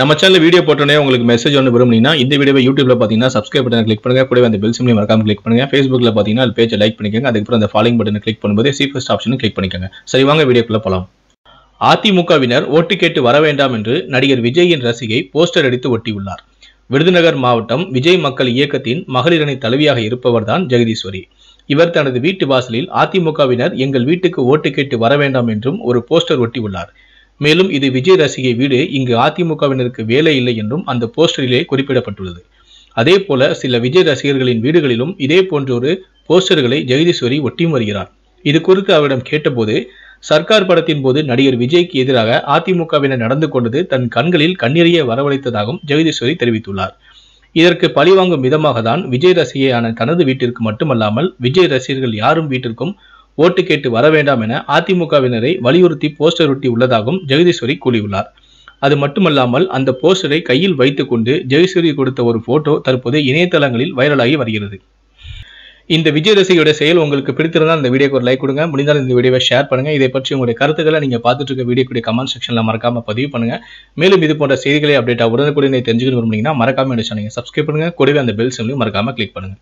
நம்ம channel video போட்டோன்னே உங்களுக்கு மெசேஜ் ஒன்று விரும்புனீங்கன்னா இந்த வீடியோ யூடியூப்ல பார்த்தீங்கன்னா சப்ஸ்கிரைப் பட்டனை கிளிக் பண்ணுங்க. கூட அந்த பெல் சிம்லையும் மறக்காம கிளிக் பண்ணுங்க. ஃபேஸ்புக்கில் பார்த்தீங்கன்னா அது பேஜை லைக் பண்ணிக்கோங்க. அதுக்கப்புறம் அந்த ஃபாலோயிங் பட்டனை கிளிக் பண்ணும்போது சி ஃபர்ஸ்ட் ஆப்ஷனும் கிளிக் பண்ணிக்கோங்க. சரி வாங்க வீடியோக்குள்ள போகலாம் அதிமுகவினர் ஓட்டு கேட்டு வர வேண்டாம் என்று நடிகர் விஜயின் ரசிகை போஸ்டர் அடித்து ஒட்டியுள்ளார். விருதுநகர் மாவட்டம் விஜய் மக்கள் இயக்கத்தின் மகளிரணி தலைவியாக இருப்பவர்தான் ஜெகதீஸ்வரி. இவர் தனது வீட்டு வாசலில் அதிமுகவினர் எங்கள் வீட்டுக்கு ஓட்டு கேட்டு வர வேண்டாம் என்றும் ஒரு போஸ்டர் ஒட்டியுள்ளார். மேலும் இது விஜய் ரசிகை வீடு. இங்கு அதிமுகவினருக்கு வேலை இல்லை என்றும் அந்த போஸ்டரிலே குறிப்பிடப்பட்டுள்ளது. அதே போல சில விஜய் ரசிகர்களின் வீடுகளிலும் இதே போன்றொரு போஸ்டர்களை ஜெகதீஸ்வரி ஒட்டியும் வருகிறார். இது குறித்து அவரிடம் கேட்டபோது சர்க்கார் படத்தின் போது நடிகர் விஜய்க்கு எதிராக அதிமுகவினர் நடந்து கொண்டது தன் கண்களில் கண்ணீரையே வரவழைத்ததாகவும் ஜெகதீஸ்வரி தெரிவித்துள்ளார். இதற்கு பழிவாங்கும் விதமாக தான் விஜய் ரசிகையான தனது வீட்டிற்கு மட்டுமல்லாமல் விஜய் ரசிகர்கள் யாரும் வீட்டிற்கும் ஓட்டு கேட்டு வர வேண்டாம் என அதிமுகவினரை வலியுறுத்தி போஸ்டர் ஒட்டி உள்ளதாகவும் ஜெகதீஸ்வரி கூறியுள்ளார். அது மட்டுமல்லாமல் அந்த போஸ்டரை கையில் வைத்துக்கொண்டு ஜெகதீஸ்வரி கொடுத்த ஒரு போட்டோ தற்போது இணையதளங்களில் வைரலாகி வருகிறது. இந்த விஜய் ரசிகையோட செயல் உங்களுக்கு பிடித்திருந்தால் இந்த வீடியோக்கு ஒரு லைக் கொடுங்க. முடிந்தால் இந்த வீடியோவை ஷேர் பண்ணுங்க. இதை பற்றி உங்களுடைய கருத்துக்களை நீங்க பார்த்துட்டு இருக்க வீடியோக்குடைய கமெண்ட் செக்ஷன்ல மறக்காம பதிவு பண்ணுங்க. மேலும் இது போன்ற செய்திகளை அப்டேட்டாக உடனுக்குடனே தெரிஞ்சுக்கணும் விரும்புனீங்கன்னா மறக்காம என்ன சேனலை சப்ஸ்கிரைப் பண்ணுங்க. கூடவே அந்த பெல் சிம்லையும் மறக்காம கிளிக் பண்ணுங்க.